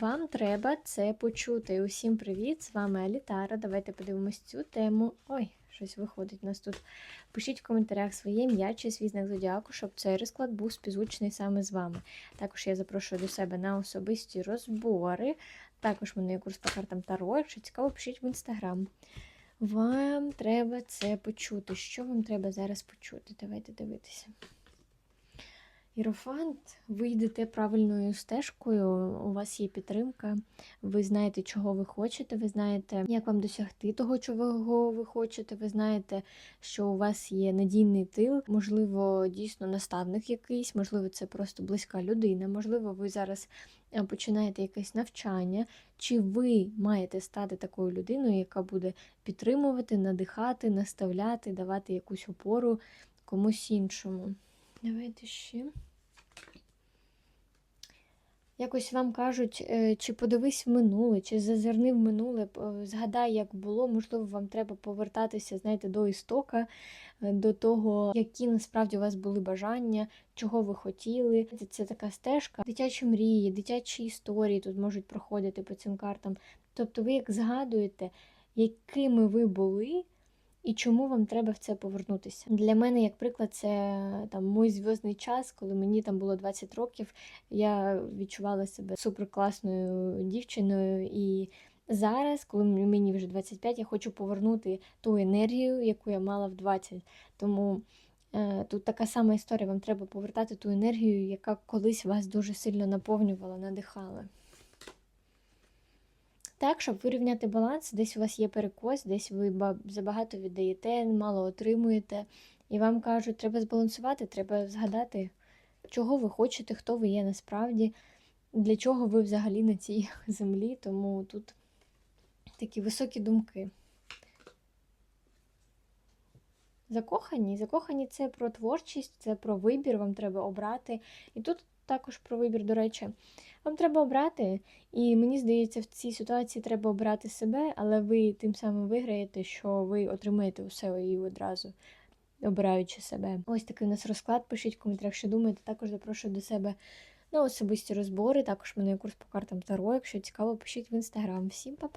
Вам треба це почути. Усім привіт! З вами Алітара. Давайте подивимось цю тему. Ой, щось виходить у нас тут. Пишіть в коментарях своє ім'я чи свій знак зодіаку, щоб цей розклад був співзвучний саме з вами. Також я запрошую до себе на особисті розбори. Також мене є курс по картам Таро. Якщо цікаво, пишіть в інстаграм. Вам треба це почути. Що вам треба зараз почути? Давайте дивитися. Ірофант, ви йдете правильною стежкою, у вас є підтримка, ви знаєте, чого ви хочете, ви знаєте, як вам досягти того, чого ви хочете, ви знаєте, що у вас є надійний тил, можливо, дійсно наставник якийсь, можливо, це просто близька людина, можливо, ви зараз е, починаєте якесь навчання, чи ви маєте стати такою людиною, яка буде підтримувати, надихати, наставляти, давати якусь опору комусь іншому. Давайте ще. Якось вам кажуть, е, чи подивись в минуле, чи зазирни в минуле, згадай, як було. Можливо, вам треба повертатися, знаєте, до істока, е, до того, які насправді у вас були бажання, чого ви хотіли. Це- Це така стежка. Дитячі мрії, дитячі історії тут можуть проходити по цим картам. Тобто ви як згадуєте, якими ви були, і чому вам треба в це повернутися? Для мене, як приклад, це там мій зв'язний час, коли мені там було 20 років, я відчувала себе суперкласною дівчиною. І зараз, коли мені вже 25, я хочу повернути ту енергію, яку я мала в 20. Тому е, тут така сама історія. Вам треба повертати ту енергію, яка колись вас дуже сильно наповнювала, надихала. Так, щоб вирівняти баланс, десь у вас є перекос, десь ви забагато віддаєте, мало отримуєте. І вам кажуть, треба збалансувати, треба згадати, чого ви хочете, хто ви є насправді, для чого ви взагалі на цій землі. Тому тут такі високі думки. Закохані. Закохані це про творчість, це про вибір, вам треба обрати. І тут також про вибір, до речі. Вам треба обрати, і мені здається, в цій ситуації треба обрати себе, але ви тим самим виграєте, що ви отримаєте усе і одразу, обираючи себе. Ось такий у нас розклад. Пишіть в коментарях, що думаєте. Також запрошую до себе на особисті розбори. Також мене є курс по картам Таро. Якщо цікаво, пишіть в інстаграм. Всім па-па!